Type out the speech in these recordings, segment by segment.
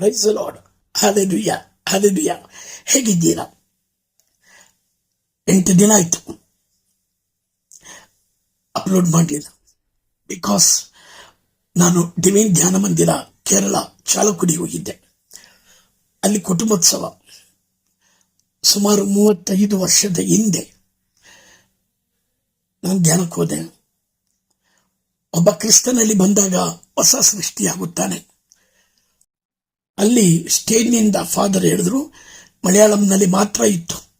Price lord hallelujah hallelujah ಹೇಗಿದ್ದೀರಾ ಎಂಟು ದಿನ ಆಯಿತು ಅಪ್ಲೋಡ್ ಮಾಡಲಿಲ್ಲ ಬಿಕಾಸ್ ನಾನು ಡಿವೈನ್ ಧ್ಯಾನ ಮಂದಿರ ಕೇರಳ ಚಾಲಕುಡಿ ಹೋಗಿದ್ದೆ. ಅಲ್ಲಿ ಕುಟುಂಬೋತ್ಸವ ಸುಮಾರು ಮೂವತ್ತೈದು ವರ್ಷದ ಹಿಂದೆ ನಾನು ಧ್ಯಾನಕ್ಕೆ ಹೋದೆ. ಒಬ್ಬ ಕ್ರಿಸ್ತನಲ್ಲಿ ಬಂದಾಗ ಹೊಸ ಸೃಷ್ಟಿಯಾಗುತ್ತಾನೆ. ಅಲ್ಲಿ ಸ್ಟೇಜ್ನಿಂದ ಫಾದರ್ ಹೇಳಿದ್ರು, ಮಲಯಾಳಂನಲ್ಲಿ ಮಾತ್ರ ಇತ್ತು.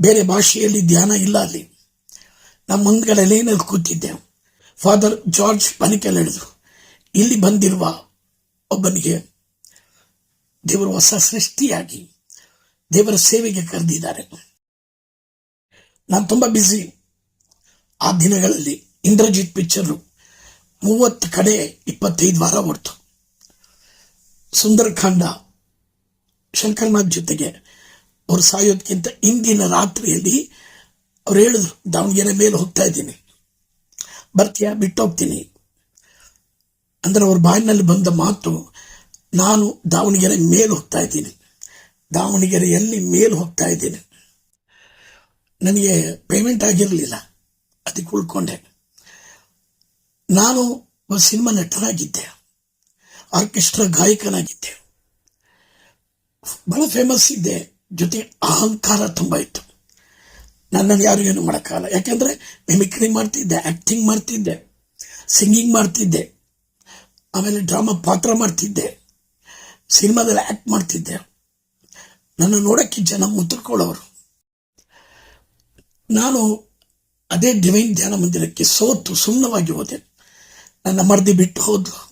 ಬೇರೆ ಭಾಷೆಯಲ್ಲಿ ಧ್ಯಾನ ಇಲ್ಲ ಅಲ್ಲಿ. ನಮ್ಮ ಮುಂದ್ಗಡೆ ಲೇನಲ್ಲಿ ಕೂತಿದ್ದೆ. ಫಾದರ್ ಜಾರ್ಜ್ ಪನಿಕಲ್ ಹೇಳಿದ್ರು, ಇಲ್ಲಿ ಬಂದಿರುವ ಒಬ್ಬನಿಗೆ ದೇವರು ಹೊಸ ಸೃಷ್ಟಿಯಾಗಿ ದೇವರ ಸೇವೆಗೆ ಕರೆದಿದ್ದಾರೆ. ನಾನು ತುಂಬ ಬ್ಯುಸಿ ಆ ದಿನಗಳಲ್ಲಿ ಇಂದ್ರಜಿತ್ ಪಿಕ್ಚರು ಮೂವತ್ತು ಕಡೆ ಇಪ್ಪತ್ತೈದು ವಾರ ಹೊಡ್ತು ಸುಂದರಕಾಂಡ ಶಂಕರ್ನಾಥ್ ಜೊತೆಗೆ ಅವರು ಸಾಯೋದಕ್ಕಿಂತ ಇಂದಿನ ರಾತ್ರಿಯಲ್ಲಿ ಅವ್ರು ಹೇಳಿದ್ರು, ದಾವಣಗೆರೆ ಮೇಲೆ ಹೋಗ್ತಾ ಇದ್ದೀನಿ. ಬರ್ತೀಯಾ? ಬಿಟ್ಟು ಹೋಗ್ತೀನಿ ಅಂದ್ರೆ ಅವ್ರ ಬಾಯಿನಲ್ಲಿ ಬಂದ ಮಾತು, ನಾನು ದಾವಣಗೆರೆ ಮೇಲೆ ಹೋಗ್ತಾ ಇದ್ದೀನಿ. ದಾವಣಗೆರೆಯಲ್ಲಿ ಮೇಲೆ ಹೋಗ್ತಾ ಇದ್ದೀನಿ. ನನಗೆ ಪೇಮೆಂಟ್ ಆಗಿರಲಿಲ್ಲ. ಅದಕ್ಕೆ ಉಳ್ಕೊಂಡೆ. ನಾನು ಸಿನಿಮಾ ನಟನಾಗಿದ್ದೆ. ಆರ್ಕೆಸ್ಟ್ರಾ ಗಾಯಕನಾಗಿದ್ದೆ. ಬಹಳ ಫೇಮಸ್ ಇದ್ದೆ. ಜೊತೆ ಅಹಂಕಾರ ತುಂಬ ಇತ್ತು. ನನ್ನನ್ನು ಯಾರು ಏನು ಮಾಡೋಕ್ಕಾಗಲ್ಲ. ಯಾಕೆಂದರೆ ಮಿಮಿಕ್ರಿ ಮಾಡ್ತಿದ್ದೆ ಆ್ಯಕ್ಟಿಂಗ್ ಮಾಡ್ತಿದ್ದೆ ಸಿಂಗಿಂಗ್ ಮಾಡ್ತಿದ್ದೆ, ಆಮೇಲೆ ಡ್ರಾಮಾ ಪಾತ್ರ ಮಾಡ್ತಿದ್ದೆ, ಸಿನಿಮಾದಲ್ಲಿ ಆ್ಯಕ್ಟ್ ಮಾಡ್ತಿದ್ದೆ. ನನ್ನ ನೋಡೋಕ್ಕೆ ಜನ ಮುದ್ರಕೊಳ್ಳೋರು ನಾನು ಅದೇ ಡಿವೈನ್ ಧ್ಯಾನ ಮಂದಿರಕ್ಕೆ ಸೋತು ಸುಮ್ಮನವಾಗಿ ಹೋದೆ. ನನ್ನ ಮರ್ದಿ ಬಿಟ್ಟು ಹೋದ್ಲು.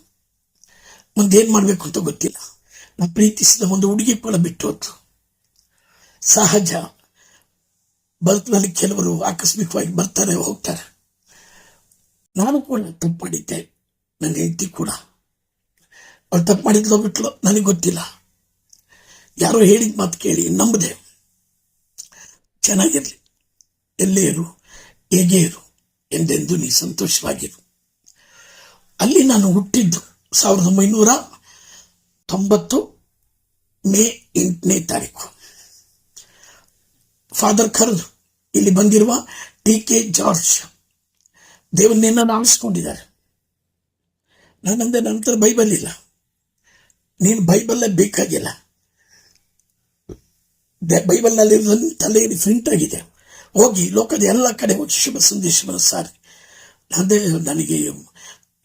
ಮುಂದೇನು ಮಾಡಬೇಕು ಅಂತ ಗೊತ್ತಿಲ್ಲ. ನಾ ಪ್ರೀತಿಸಿದ ಒಂದು ಹುಡುಗಿ ಕೂಡ ಬಿಟ್ಟು ಹೋತು. ಸಹಜ. ಬದುಕಿನಲ್ಲಿ ಕೆಲವರು ಆಕಸ್ಮಿಕವಾಗಿ ಬರ್ತಾರೆ, ಹೋಗ್ತಾರೆ. ನಾನು ಕೂಡ ತಪ್ಪು ಮಾಡಿದ್ದೆ. ನನ್ನ ಹೆಂಡತಿ ಕೂಡ. ಅವಳು ತಪ್ಪು ಮಾಡಿದ್ಲೋ ಬಿಟ್ಲು, ನನಗೆ ಗೊತ್ತಿಲ್ಲ. ಯಾರೋ ಹೇಳಿದ ಮಾತು ಕೇಳಿ ನಂಬದೆ. ಚೆನ್ನಾಗಿರಲಿ. ಎಲ್ಲೇ ಇರು, ಹೇಗೆ ಇರು, ಎಂದೆಂದು ನೀ ಸಂತೋಷವಾಗಿರು. ಅಲ್ಲಿ ನಾನು ಹುಟ್ಟಿದ್ದು. ಸಾವಿರದ ಒಂಬೈನೂರ ತೊಂಬತ್ತು ಮೇ ಎಂಟನೇ ತಾರೀಕು. ಫಾದರ್ ಕರೆದು ಇಲ್ಲಿ ಬಂದಿರುವ ಟಿ ಕೆ ಜಾರ್ಜ್ ದೇವನ್ನೇನ ಆಲಿಸ್ಕೊಂಡಿದ್ದಾರೆ ನಾನಂದೆ ನಂತರ ಬೈಬಲ್ ಇಲ್ಲ. ನೀನು ಬೈಬಲ್ಲೇ ಬೇಕಾಗಿಲ್ಲ. ಬೈಬಲ್ನಲ್ಲಿ ತಲೆಯಲ್ಲಿ ಪ್ರಿಂಟ್ ಆಗಿದೆ. ಹೋಗಿ ಲೋಕದ ಎಲ್ಲ ಕಡೆ ಹೋಗಿ ಶುಭ ಸಂದೇಶವನ್ನು ಸಾರಿ. ನಂದೇ ನನಗೆ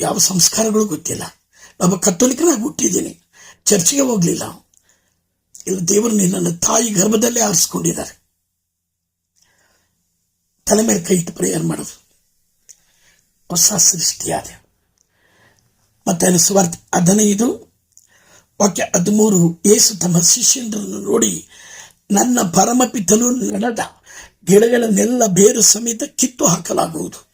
ಯಾವ ಸಂಸ್ಕಾರಗಳು ಗೊತ್ತಿಲ್ಲ. ನಮ್ಮ ಕತ್ತೋಲಿಕನಾಗಿ ಹುಟ್ಟಿದ್ದೀನಿ. ಚರ್ಚಿಗೆ ಹೋಗಲಿಲ್ಲ. ಇಲ್ಲಿ ದೇವರು ನನ್ನ ತಾಯಿ ಗರ್ಭದಲ್ಲೇ ಆರಿಸ್ಕೊಂಡಿದ್ದಾರೆ. ತಲೆ ಮೇಲೆ ಕೈ ಇಟ್ಟು ಪ್ರೇಯರ್ ಮಾಡೋದು. ಹೊಸ ಸೃಷ್ಟಿಯಾದ. ಮತ್ತೆ ಸುವಾರ್ಥ ಹದಿನೈದು. ವಾಕ್ಯ ಹದಿಮೂರು. ಏಸು ತಮ್ಮ ಶಿಷ್ಯನನ್ನು ನೋಡಿ, ನನ್ನ ಪರಮಪಿತನು ನಡೆದ ಗಿಡಗಳನ್ನೆಲ್ಲ ಬೇರು ಸಮೇತ ಕಿತ್ತು ಹಾಕಲಾಗುವುದು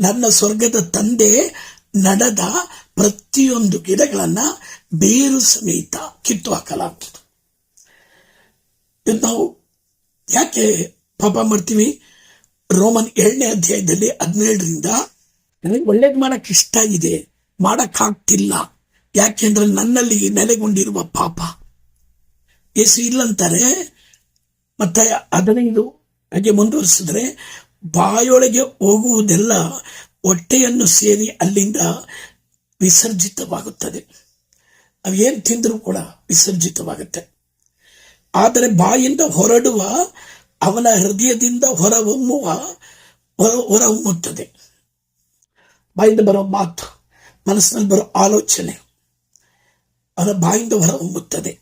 ನನ್ನ ಸ್ವರ್ಗದ ತಂದೆ ನಡೆದ ಪ್ರತಿಯೊಂದು ಗಿಡಗಳನ್ನ ಬೇರು ಸಮೇತ ಕಿತ್ತು ಹಾಕಲಾಗ್ತದೆ. ಇದು ನಾವು ಯಾಕೆ ಪಾಪ ಮಾಡ್ತೀವಿ? ರೋಮನ್ ಏಳನೇ ಅಧ್ಯಾಯದಲ್ಲಿ ಹದಿನೇಳರಿಂದ ನನಗೆ ಒಳ್ಳೇದು ಮಾಡಕ್ಕೆ ಇಷ್ಟ ಇದೆ ಮಾಡಕ್ಕಾಗ್ತಿಲ್ಲ ಯಾಕೆಂದ್ರೆ ನನ್ನಲ್ಲಿ ನೆಲೆಗೊಂಡಿರುವ ಪಾಪ. ಯೇಸು ಇಲ್ಲಂತಾರೆ, ಮತ್ತೆ ಹದಿನೈದು ಹಾಗೆ ಮುಂದುವರಿಸಿದ್ರೆ ಬಾಯೊಳಗೆ ಹೋಗುವುದೆಲ್ಲ ಹೊಟ್ಟೆಯನ್ನು ಸೇರಿ ಅಲ್ಲಿಂದ ವಿಸರ್ಜಿತವಾಗುತ್ತದೆ. ಅವೇನು ತಿಂದರೂ ಕೂಡ ವಿಸರ್ಜಿತವಾಗುತ್ತೆ. ಆದರೆ ಬಾಯಿಂದ ಹೊರಡುವ, ಅವನ ಹೃದಯದಿಂದ ಹೊರಹೊಮ್ಮುವ, ಹೊರ, ಹೊರಹೊಮ್ಮುತ್ತದೆ. ಬಾಯಿಂದ ಬರೋ ಮಾತು, ಮನಸ್ಸಿನಲ್ಲಿ ಬರೋ ಆಲೋಚನೆ, ಅವನ ಬಾಯಿಂದ ಹೊರಹೊಮ್ಮುತ್ತದೆ.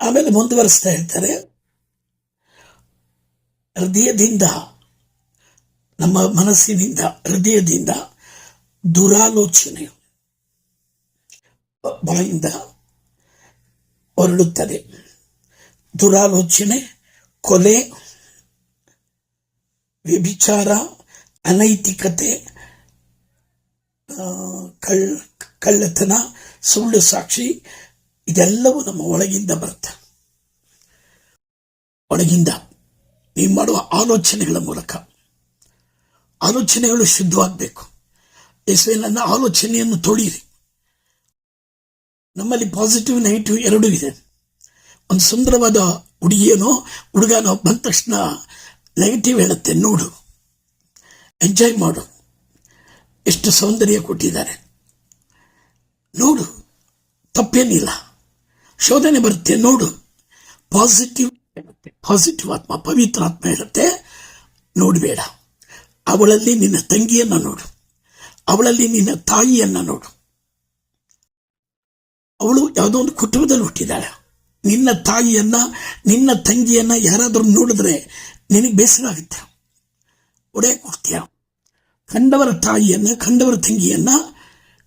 ಆಮೇಲೆ ಮುಂದುವರಿಸ್ತಾ ಇರ್ತಾರೆ. ಹೃದಯದಿಂದ, ನಮ್ಮ ಮನಸ್ಸಿನಿಂದ, ಹೃದಯದಿಂದ ದುರಾಲೋಚನೆ ಬಾಯಿಂದ ಹೊರಡುತ್ತದೆ. ದುರಾಲೋಚನೆ, ಕೊಲೆ, ವ್ಯಭಿಚಾರ, ಅನೈತಿಕತೆ ಕಳ್, ಕಳ್ಳತನ, ಸುಳ್ಳು ಸಾಕ್ಷಿ ಇದೆಲ್ಲವೂ ನಮ್ಮ ಒಳಗಿಂದ ಬರುತ್ತೆ. ಒಳಗಿಂದ ನೀವು ಮಾಡುವ ಆಲೋಚನೆಗಳ ಮೂಲಕ. ಆಲೋಚನೆಗಳು ಶುದ್ಧವಾಗಬೇಕು. ಯೇಸುವೆ ನನ್ನ ಆಲೋಚನೆಯನ್ನು ತೊಡೀರಿ. ನಮ್ಮಲ್ಲಿ ಪಾಸಿಟಿವ್ ನೆಗೆಟಿವ್ ಎರಡೂ ಇದೆ. ಒಂದು ಸುಂದರವಾದ ಹುಡುಗಿಯನೋ, ಹುಡುಗನೋ ಬಂದ ತಕ್ಷಣ ನೆಗೆಟಿವ್ ಹೇಳುತ್ತೆ, ನೋಡು. ಎಂಜಾಯ್ ಮಾಡು. ಎಷ್ಟು ಸೌಂದರ್ಯ ಕೊಟ್ಟಿದ್ದಾರೆ. ನೋಡು. ತಪ್ಪೇನಿಲ್ಲ. ಶೋಧನೆ ಬರುತ್ತೆ, ನೋಡು. ಪಾಸಿಟಿವ್ ಹೇಳುತ್ತೆ. ಪಾಸಿಟಿವ್ ಆತ್ಮ, ಪವಿತ್ರ ಆತ್ಮ ಹೇಳುತ್ತೆ. ನೋಡಬೇಡ. ಅವಳಲ್ಲಿ ನಿನ್ನ ತಂಗಿಯನ್ನು ನೋಡು. ಅವಳಲ್ಲಿ ನಿನ್ನ ತಾಯಿಯನ್ನ ನೋಡು. ಅವಳು ಯಾವುದೋ ಒಂದು ಕುಟುಂಬದಲ್ಲಿ ಹುಟ್ಟಿದ್ದಾಳೆ. ನಿನ್ನ ತಾಯಿಯನ್ನ, ನಿನ್ನ ತಂಗಿಯನ್ನ ಯಾರಾದರೂ ನೋಡಿದ್ರೆ ನಿನಗೆ ಬೇಸರ ಆಗುತ್ತೆ. ಒಡೆ ಕೊಡ್ತೀಯ ಕಂಡವರ ತಾಯಿಯನ್ನ, ಕಂಡವರ ತಂಗಿಯನ್ನ,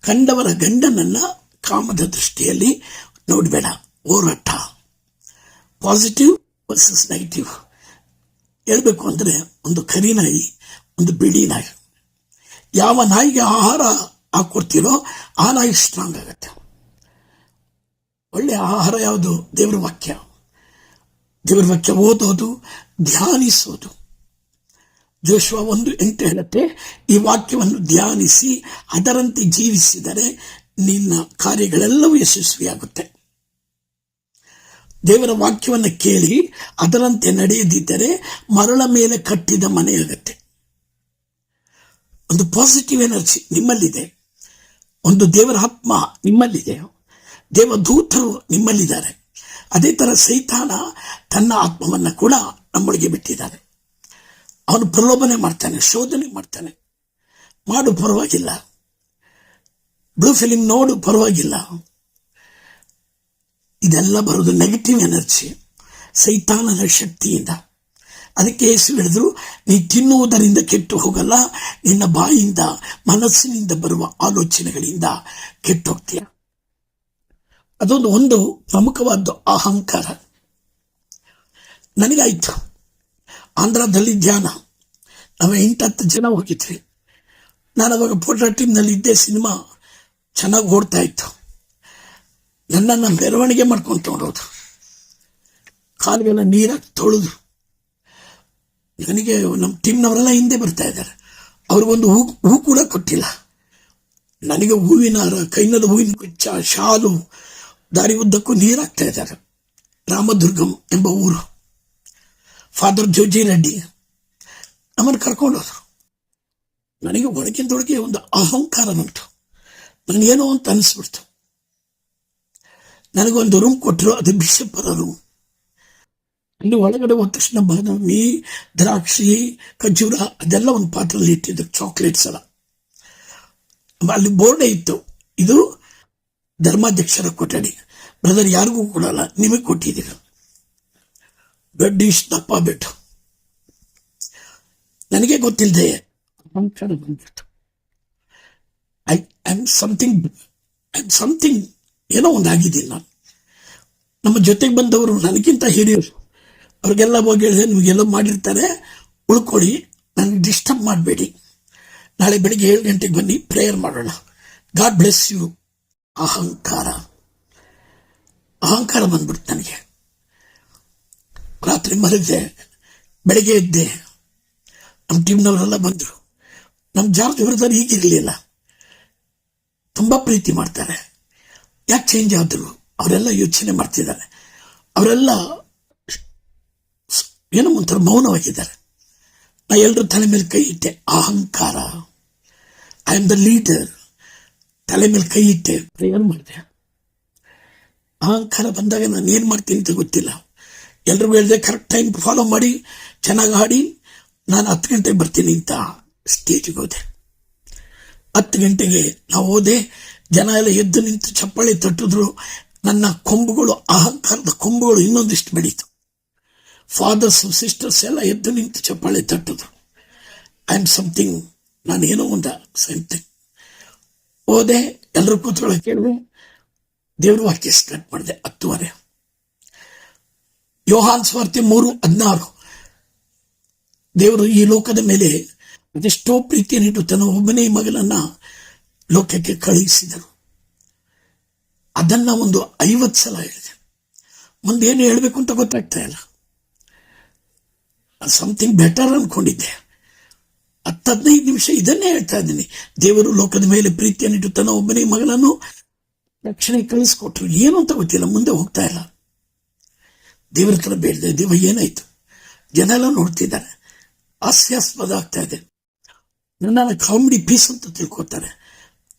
ಕಂಡವರ ಗಂಡನನ್ನ ಕಾಮದ ದೃಷ್ಟಿಯಲ್ಲಿ ನೋಡಬೇಡ. ಹೋರಾಟ. Positive versus negative. ಹೇಳಬೇಕು ಅಂದರೆ ಒಂದು ಕರಿ ನಾಯಿ ಒಂದು ಬಿಳಿ ನಾಯಿ. ಯಾವ ನಾಯಿಗೆ ಆಹಾರ ಹಾಕ್ಕೊಡ್ತೀರೋ ಆ ನಾಯಿ ಸ್ಟ್ರಾಂಗ್ ಆಗುತ್ತೆ. ಒಳ್ಳೆಯ ಆಹಾರ ಯಾವುದು? ದೇವರ ವಾಕ್ಯ. ದೇವರ ವಾಕ್ಯ ಓದೋದು, ಧ್ಯಾನಿಸೋದು. ಜೋಶುವ ಒಂದು ಎಂಟು ಹೇಳುತ್ತೆ, ಈ ವಾಕ್ಯವನ್ನು ಧ್ಯಾನಿಸಿ, ಅದರಂತೆ ಜೀವಿಸಿದರೆ ನಿನ್ನ ಕಾರ್ಯಗಳೆಲ್ಲವೂ ಯಶಸ್ವಿಯಾಗುತ್ತೆ. ದೇವರ ವಾಕ್ಯವನ್ನು ಕೇಳಿ, ಅದರಂತೆ ನಡೆಯದಿದ್ದರೆ ಮರಳ ಮೇಲೆ ಕಟ್ಟಿದ ಮನೆಯಾಗತ್ತೆ. ಒಂದು ಪಾಸಿಟಿವ್ ಎನರ್ಜಿ ನಿಮ್ಮಲ್ಲಿದೆ. ಒಂದು ದೇವರ ಆತ್ಮ ನಿಮ್ಮಲ್ಲಿದೆ. ದೇವದೂತರು ನಿಮ್ಮಲ್ಲಿದ್ದಾರೆ. ಅದೇ ಥರ ಸೈತಾನ ತನ್ನ ಆತ್ಮವನ್ನು ಕೂಡ ನಮ್ಮೊಳಗೆ ಬಿಟ್ಟಿದ್ದಾನೆ. ಅವನು ಪ್ರಲೋಭನೆ ಮಾಡ್ತಾನೆ, ಶೋಧನೆ ಮಾಡ್ತಾನೆ. ಮಾಡು, ಪರವಾಗಿಲ್ಲ. ಬ್ಲೂ ಫಿಲಿಂಗ್ ನೋಡು, ಪರವಾಗಿಲ್ಲ. ಇದೆಲ್ಲ ಬರೋದು ನೆಗೆಟಿವ್ ಎನರ್ಜಿ ಸೈತಾನದ ಶಕ್ತಿಯಿಂದ. ಅದಕ್ಕೆ ಹೆಸರು ಹೇಳಿದ್ರು, ನೀ ತಿನ್ನುವುದರಿಂದ ಕೆಟ್ಟು ಹೋಗಲ್ಲ, ನಿನ್ನ ಬಾಯಿಂದ, ಮನಸ್ಸಿನಿಂದ ಬರುವ ಆಲೋಚನೆಗಳಿಂದ ಕೆಟ್ಟು ಹೋಗ್ತೀಯ. ಅದೊಂದು ಒಂದು ಪ್ರಮುಖವಾದ ಅಹಂಕಾರ. ನನಗಾಯ್ತು. ಆಂಧ್ರದಲ್ಲಿ ಧ್ಯಾನ. ನಾವು ಎಂಟತ್ತು ಜನ ಹೋಗಿದ್ವಿ. ನಾನು ಅವಾಗ ಫೋಟೋ ಟೀಮ್ನಲ್ಲಿ ಇದ್ದೆ, ಸಿನಿಮಾ ಚೆನ್ನಾಗಿ ಓಡ್ತಾ ಇತ್ತು. ನನ್ನನ್ನು ಮೆರವಣಿಗೆ ಮಾಡ್ಕೊಂಡು ತೊಗೊಂಡೋದು ಕಾಲುಗಳನ್ನ ನೀರಾಗಿ ತೊಳೆದು ನನಗೆ ನಮ್ಮ ಟೀಮ್ನವರೆಲ್ಲ ಹಿಂದೆ ಬರ್ತಾ ಇದ್ದಾರೆ. ಅವ್ರಿಗೊಂದು ಹೂ ಹೂ ಕೂಡ ಕೊಟ್ಟಿಲ್ಲ. ನನಗೆ ಹೂವಿನ ಕೈನದ ಹೂವಿನ ಕುಚ್ಚ ಶಾಲು, ದಾರಿ ಉದ್ದಕ್ಕೂ ನೀರಾಗ್ತಾ ಇದ್ದಾರೆ. ರಾಮದುರ್ಗಂ ಎಂಬ ಊರು. ಫಾದರ್ ಜೋಜಿ ರೆಡ್ಡಿ ನಮ್ಮನ್ನು ಕರ್ಕೊಂಡೋದ್ರು ನನಗೆ ಒಳಗಿಂದೊಳಗೆ ಒಂದು ಅಹಂಕಾರ ಉಂಟು ನನಗೇನೋ ಅಂತ ಅನಿಸ್ಬಿಡ್ತು. ನನಗೊಂದು ರೂಮ್ ಕೊಟ್ಟರು ಅದು ಬಿಷಪ್ಪರ ರೂಮ್ ಅಲ್ಲಿ ಒಳಗಡೆ ಹೋದ ತಕ್ಷಣ ಬಾದಾಮಿ ದ್ರಾಕ್ಷಿ ಖಜೂರ ಅದೆಲ್ಲ ಒಂದು ಪಾತ್ರೆಯಲ್ಲಿ ಇಟ್ಟಿದ್ರು ಚಾಕ್ಲೇಟ್ಸ್ ಎಲ್ಲ. ಅಲ್ಲಿ ಬೋರ್ಡೆ ಇತ್ತು. ಇದು ಧರ್ಮಾಧ್ಯಕ್ಷರ ಕೊಠಡಿ. ಬ್ರದರ್ ಯಾರಿಗೂ ಕೊಡಲ್ಲ, ನಿಮಗೆ ಕೊಟ್ಟಿದ್ದೀರ ಬೆಡ್ ಇಷ್ಟು ದಪ್ಪ ಬೆಡ್ ನನಗೆ ಗೊತ್ತಿಲ್ಲದೆ I am something I something ಏನೋ ಒಂದು ಆಗಿದ್ದೀನಿ ನಾನು. ನಮ್ಮ ಜೊತೆಗೆ ಬಂದವರು ನನಗಿಂತ ಹಿರಿಯರು. ಅವ್ರಿಗೆಲ್ಲ ಹೋಗಿ ಹೇಳಿದೆ ನಿಮಗೆಲ್ಲ ಮಾಡಿರ್ತಾರೆ. ಉಳ್ಕೊಳ್ಳಿ. ನನಗೆ ಡಿಸ್ಟರ್ಬ್ ಮಾಡಬೇಡಿ. ನಾಳೆ ಬೆಳಿಗ್ಗೆ ಏಳು ಗಂಟೆಗೆ ಬನ್ನಿ. ಪ್ರೇಯರ್ ಮಾಡೋಣ. ಗಾಡ್ ಬ್ಲೆಸ್ ಯು ಅಹಂಕಾರ. ಅಹಂಕಾರ ಬಂದ್ಬಿಡ್ತು ನನಗೆ. ರಾತ್ರಿ ಮಲಗಿದೆ ಬೆಳಗ್ಗೆ ಎದ್ದೆ ನಮ್ಮ ಟೀಮ್ನವರೆಲ್ಲ ಬಂದರು. ನಮ್ಮ ಜಾರ್ಜ್ ಬ್ರದರ್ ಹೀಗಿರಲಿಲ್ಲ. ತುಂಬ ಪ್ರೀತಿ ಮಾಡ್ತಾರೆ. ಯಾಕೆ ಚೇಂಜ್ ಆದರು? ಅವರೆಲ್ಲ ಯೋಚನೆ ಮಾಡ್ತಿದ್ದಾರೆ. ಅವರೆಲ್ಲ ಏನೋ ಒಂಥರ ಮೌನವಾಗಿದ್ದಾರೆ. ನಾ ಎಲ್ಲರೂ ತಲೆ ಮೇಲೆ ಕೈ ಇಟ್ಟೆ. ಅಹಂಕಾರ. ಐ ಆಮ್ ದ ಲೀಡರ್ ತಲೆ ಮೇಲೆ ಕೈ ಇಟ್ಟೆ. ಏನು ಮಾಡಿದೆ? ಅಹಂಕಾರ ಬಂದಾಗ ನಾನು ಏನು ಮಾಡ್ತೀನಿ ಅಂತ ಗೊತ್ತಿಲ್ಲ. ಎಲ್ರಿಗೂ ಹೇಳಿದೆ ಕರೆಕ್ಟ್ ಟೈಮ್ ಫಾಲೋ ಮಾಡಿ, ಚೆನ್ನಾಗಿ ಹಾಡಿ, ನಾನು ಹತ್ತು ಗಂಟೆಗೆ ಬರ್ತೀನಿ ಅಂತ ಸ್ಟೇಜಿಗೆ ಹೋದೆ. ಹತ್ತು ಗಂಟೆಗೆ ನಾವು ಹೋದೆ, ಜನ ಎಲ್ಲ ಎದ್ದು ನಿಂತು ಚಪ್ಪಾಳೆ ತಟ್ಟಿದ್ರು. ನನ್ನ ಕೊಂಬುಗಳು, ಅಹಂಕಾರದ ಕೊಂಬುಗಳು ಇನ್ನೊಂದಿಷ್ಟು ಬೆಳೀತು. ಫಾದರ್ಸ್ ಸಿಸ್ಟರ್ಸ್ ಎಲ್ಲ ಎದ್ದು ನಿಂತು ಚಪ್ಪಾಳೆ ತಟ್ಟಿದ್ರು ಐ ಆಮ್ ಸಮಥಿಂಗ್ ನಾನು ಏನೋ ಒಂದು ಸಮಥಿಂಗ್ ಹೋದೆ ಎಲ್ಲರೂ ಕೂತ್ಕೊಳ್ಳೋಕೆ ಕೇಳಿದೆ. ದೇವ್ರ ವಾಕ್ಯ ಸ್ಟಾರ್ಟ್ ಮಾಡಿದೆ, ಹತ್ತುವರೆ. ಯೋಹಾನ್ ಸ್ವಾರ್ಥಿ ಮೂರು, ಹದಿನಾರು. ದೇವರು ಈ ಲೋಕದ ಮೇಲೆ ಅದೆಷ್ಟೋ ಪ್ರೀತಿಯನ್ನಿಟ್ಟು ತನ್ನ ಒಬ್ಬನೇ ಮಗನನ್ನ ಲೋಕಕ್ಕೆ ಕಳುಹಿಸಿದರು. ಅದನ್ನ ಒಂದು ಐವತ್ತು ಸಲ ಹೇಳಿದೆ. ಮುಂದೇನು ಹೇಳಬೇಕು ಅಂತ ಗೊತ್ತಾಗ್ತಾ ಇಲ್ಲ. ಸಮಥಿಂಗ್ ಬೆಟರ್ ಅನ್ಕೊಂಡಿದ್ದೆ. ಹತ್ತು ಹದಿನೈದು ನಿಮಿಷ ಇದನ್ನೇ ಹೇಳ್ತಾ ಇದ್ದೀನಿ. ದೇವರು ಲೋಕದ ಮೇಲೆ ಪ್ರೀತಿಯನ್ನಿಟ್ಟು ತನ್ನ ಒಬ್ಬನೇ ಮಗಳನ್ನು ರಕ್ಷಣೆ ಕಳಿಸ್ಕೊಟ್ರು. ಏನು ಅಂತ ಗೊತ್ತಿಲ್ಲ, ಮುಂದೆ ಹೋಗ್ತಾ ಇಲ್ಲ. ದೇವರ ಹತ್ರ ಬೇಡಿದೆ, ದೇವ ಏನಾಯ್ತು? ಜನ ಎಲ್ಲ ನೋಡ್ತಿದ್ದಾರೆ. ಹಾಸ್ಯಾಸ್ಪದ ಆಗ್ತಾ ಇದೆ. ನನ್ನ ಕಾಮಿಡಿ ಪೀಸ್ ಅಂತ ತಿಳ್ಕೊತಾರೆ.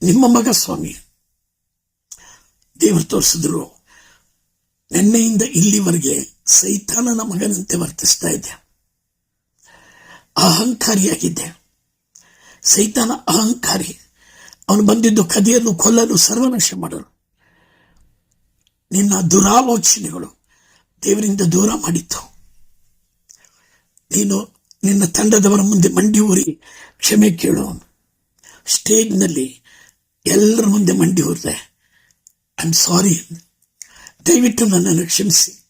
ನಿಮ್ಮ ಮಗ ಸ್ವಾಮಿ. ದೇವರು ತೋರಿಸಿದ್ರು. ನಿನ್ನೆಯಿಂದ ಇಲ್ಲಿವರೆಗೆ ಸೈತಾನನ ಮಗನಂತೆ ವರ್ತಿಸ್ತಾ ಇದ್ದೆ. ಅಹಂಕಾರಿಯಾಗಿದ್ದೆ. ಸೈತಾನ ಅಹಂಕಾರಿ. ಅವನು ಬಂದಿದ್ದು ಕದಿಯಲು ಕೊಲ್ಲಲು ಸರ್ವನಾಶ ಮಾಡಲು. ನಿನ್ನ ದುರಾಲೋಚನೆಗಳು ದೇವರಿಂದ ದೂರ ಮಾಡಿತ್ತು ನೀನು ನಿನ್ನ ತಂಡದವರ ಮುಂದೆ ಮಂಡಿ ಊರಿ ಕ್ಷಮೆ ಕೇಳು. ಸ್ಟೇಜ್ನಲ್ಲಿ ಎಲ್ಲರ ಮುಂದೆ ಮಂಡಿ ಊರಿದೆ. ಐ ಆಮ್ ಸಾರಿ ದಯವಿಟ್ಟು ನನ್ನನ್ನು ಕ್ಷಮಿಸಿ.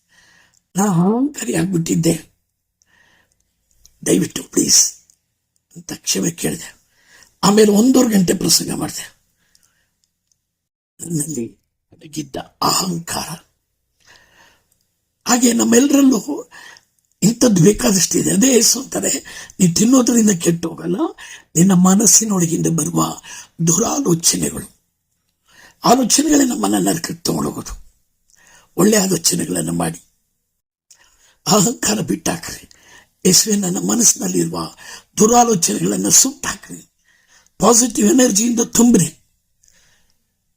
ನಾನು ಅಹಂಕಾರಿ ಆಗ್ಬಿಟ್ಟಿದ್ದೆ ದಯವಿಟ್ಟು ಪ್ಲೀಸ್ ಅಂತ ಕ್ಷಮೆ ಕೇಳಿದೆ. ಆಮೇಲೆ ಒಂದೂವರೆ ಗಂಟೆ ಪ್ರಸಂಗ ಮಾಡಿದೆ. ನನ್ನಲ್ಲಿ ಅಡಗಿದ್ದ ಅಹಂಕಾರ. ಹಾಗೆ ನಮ್ಮೆಲ್ಲರಲ್ಲೂ ಇಂಥದ್ದು ಬೇಕಾದಷ್ಟಿದೆ ಅದೇ ಯೇಸು ಅಂತಾರೆ ನೀನು ತಿನ್ನೋದ್ರಿಂದ ಕೆಟ್ಟು ಹೋಗಲ್ಲ, ನಿನ್ನ ಮನಸ್ಸಿನೊಳಗಿಂದ ಬರುವ ದುರಾಲೋಚನೆಗಳು. ಆಲೋಚನೆಗಳೇ ನಮ್ಮನ್ನ ನರಕಕ್ಕೆ ತಗೊಂಡೋಗೋದು. ಒಳ್ಳೆ ಆಲೋಚನೆಗಳನ್ನು ಮಾಡಿ. ಅಹಂಕಾರ ಬಿಟ್ಟಾಕ್ರಿ. ಯೇಸುವೆ ನನ್ನ ಮನಸ್ಸಿನಲ್ಲಿರುವ ದುರಾಲೋಚನೆಗಳನ್ನು ಸುಟ್ಟಾಕ್ರಿ. ಪಾಸಿಟಿವ್ ಎನರ್ಜಿಯಿಂದ ತುಂಬ್ರಿ.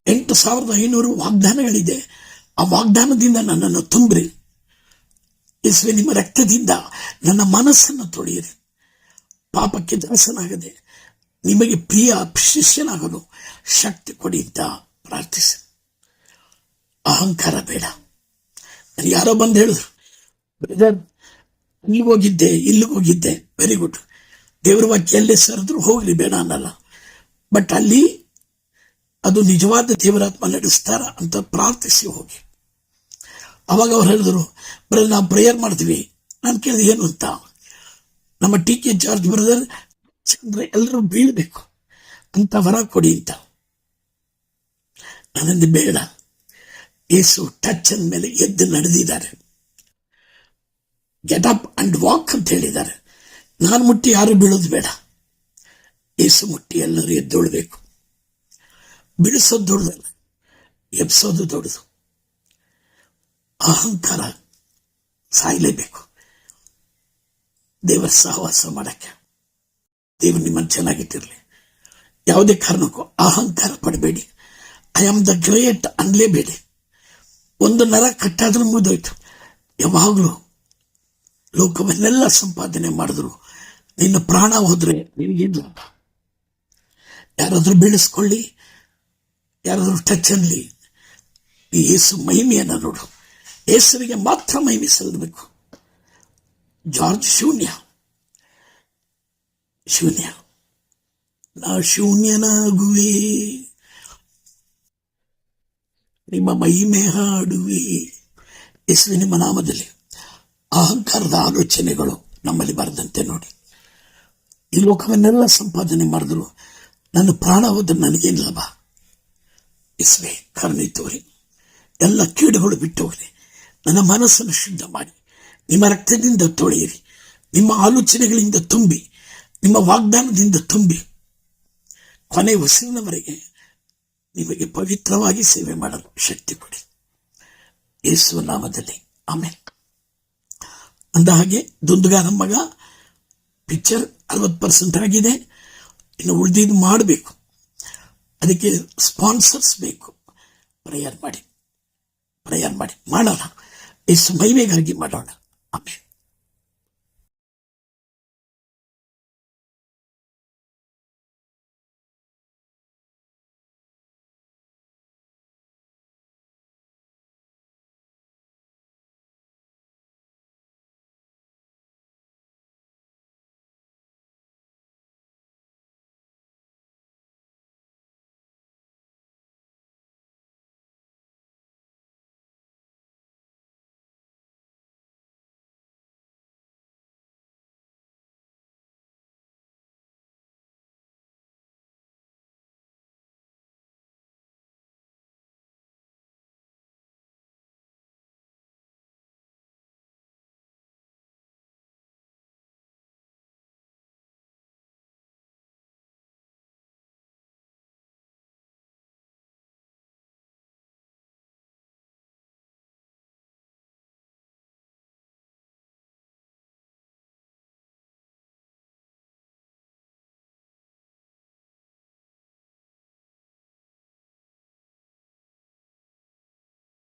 ಎಂಟು ಸಾವಿರದ ಐನೂರು ವಾಗ್ದಾನಗಳಿದೆ. ಆ ವಾಗ್ದಾನದಿಂದ ನನ್ನನ್ನು ತುಂಬ್ರಿ. ಯೇಸುವೆ, ನಿಮ್ಮ ರಕ್ತದಿಂದ ನನ್ನ ಮನಸ್ಸನ್ನು ತೊಳೆಯಿರಿ. ಪಾಪಕ್ಕೆ ದಾಸನಾಗದೆ ನಿಮಗೆ ಪ್ರಿಯ ಶಿಷ್ಯನಾಗಲು ಶಕ್ತಿ ಕೊಡಿ ಅಂತ ಪ್ರಾರ್ಥಿಸಿ. ಅಹಂಕಾರ ಬೇಡ. ಯಾರೋ ಬಂದು ಹೇಳಿದ್ರು ಇಲ್ಲಿಗೆ ಹೋಗಿದ್ದೆ ಇಲ್ಲಿಗೆ ಹೋಗಿದ್ದೆ ವೆರಿ ಗುಡ್ ದೇವ್ರ ವಾಕ್ಯ ಎಲ್ಲೇ ಸರಿದ್ರು ಹೋಗ್ಲಿ, ಬೇಡ ಅನ್ನಲ್ಲ. ಬಟ್ ಅಲ್ಲಿ ಅದು ನಿಜವಾದ ದೇವರಾತ್ಮ ನಡೆಸ್ತಾರ ಅಂತ ಪ್ರಾರ್ಥಿಸಿ ಹೋಗಿ. ಅವಾಗ ಅವ್ರು ಹೇಳಿದ್ರು ಬ್ರದರ್ ನಾವು ಪ್ರೇಯರ್ ಮಾಡ್ತೀವಿ. ನಾನು ಕೇಳಿದ, ಏನು ಅಂತ? ನಮ್ಮ T K George brother Chandra ಎಲ್ಲರೂ ಬೀಳ್ಬೇಕು. ಅಂತ ವರ ಕೊಡಿ ಅಂತ. ನಾನಂದು, ಬೇಡ. ಏಸು ಟಚ್ ಮೇಲೆ ಎದ್ದು ನಡೆದಿದ್ದಾರೆ. ಗೆಟ್ ಅಪ್ ಅಂಡ್ ವಾಕ್ ಅಂತ ಹೇಳಿದ್ದಾರೆ. ನಾನು ಮುಟ್ಟಿ ಯಾರು ಬೀಳೋದು ಬೇಡ. ಏಸು ಮುಟ್ಟಿ ಎಲ್ಲರೂ ಎದ್ದೊಳ್ಬೇಕು. ಬಿಡಿಸೋದು ದೊಡ್ಡದಲ್ಲ, ಎಬ್ಸೋದು ದೊಡ್ಡದು. ಅಹಂಕಾರ ಸಾಯಲೇಬೇಕು. ದೇವರ ಸಹವಾಸ ಮಾಡಕ್ಕೆ. ದೇವರು ನಿಮ್ಮನ್ನು ಚೆನ್ನಾಗಿಟ್ಟಿರಲಿ. ಯಾವುದೇ ಕಾರಣಕ್ಕೂ ಅಹಂಕಾರ ಪಡಬೇಡಿ. ಐ ಆಮ್ ದ ಗ್ರೇಟ್ ಅನ್ಲೇಬೇಡಿ. ಒಂದು ನರ ಕಟ್ಟಾದ್ರೂ ಮುಗಿದೋಯ್ತು ಯಾವಾಗಲೂ ಲೋಕವನ್ನೆಲ್ಲ ಸಂಪಾದನೆ ಮಾಡಿದ್ರು. ನಿನ್ನ ಪ್ರಾಣ ಹೋದ್ರೆ ನಿನಗೇನು ಯಾರಾದ್ರೂ ಬೀಳಿಸ್ಕೊಳ್ಳಿ, ಯಾರಾದರೂ ಟಚ್ ಅನ್ನಲಿ ಏಸು ಮಹಿಮೆಯನ್ನ ನೋಡು. ಯೇಸುವಿಗೆ ಮಾತ್ರ ಮಹಿಮೆ ಸಲ್ಲಬೇಕು. ಜಾರ್ಜ್ ಶೂನ್ಯ. ಶೂನ್ಯ. ನಾ ಶೂನ್ಯನಾಗುವೆ. ನಿಮ್ಮ ಮಹಿಮೆ ಹಾಡುವೆ. ಯೇಸುವೆ ನಿಮ್ಮ ನಾಮದಲ್ಲಿ. ಅಹಂಕಾರದ ಆಲೋಚನೆಗಳು ನಮ್ಮಲ್ಲಿ ಬರದಂತೆ ನೋಡಿ. ಈ ಲೋಕವನ್ನೆಲ್ಲ ಸಂಪಾದನೆ ಮಾಡಿದ್ರು, ನನ್ನ ಪ್ರಾಣ ಹೋದ್ರೆ ನನಗೇನು ಲಾಭ? ಇಸ್ವೆ ಕರುಣೆ ತೋರಿ. ಎಲ್ಲ ಕೀಡುಗಳು ಬಿಟ್ಟು ಹೋಗ್ರಿ ನನ್ನ ಮನಸ್ಸನ್ನು ಶುದ್ಧ ಮಾಡಿ. ನಿಮ್ಮ ರಕ್ತದಿಂದ ತೊಳೆಯಿರಿ. ನಿಮ್ಮ ಆಲೋಚನೆಗಳಿಂದ ತುಂಬಿ. ನಿಮ್ಮ ವಾಗ್ದಾನದಿಂದ ತುಂಬಿ. ಕೊನೆ ಉಸಿರಿನವರೆಗೆ ನಿಮಗೆ ಪವಿತ್ರವಾಗಿ ಸೇವೆ ಮಾಡಲು ಶಕ್ತಿ ಕೊಡಿ. ಯೇಸುವ ನಾಮದಲ್ಲಿ. ಆಮೇಲೆ ಅಂದ ಹಾಗೆ ನಮ್ಮ ಮಗ ಪಿಕ್ಚರ್ ಅರವತ್ತು ಪರ್ಸೆಂಟ್ ಆಗಿದೆ. ಇನ್ನು ಉಳಿದಿದ್ದು ಮಾಡಬೇಕು. ಅದಕ್ಕೆ ಸ್ಪಾನ್ಸರ್ಸ್ ಬೇಕು. ಪ್ರೇಯರ್ ಮಾಡಿ. ಪ್ರೇಯರ್ ಮಾಡಿ. ಮಾಡೋಣ. ಎಷ್ಟು ಮೈಮೆಗಾಗಿ ಮಾಡೋಣ. ಆಮೇಲೆ.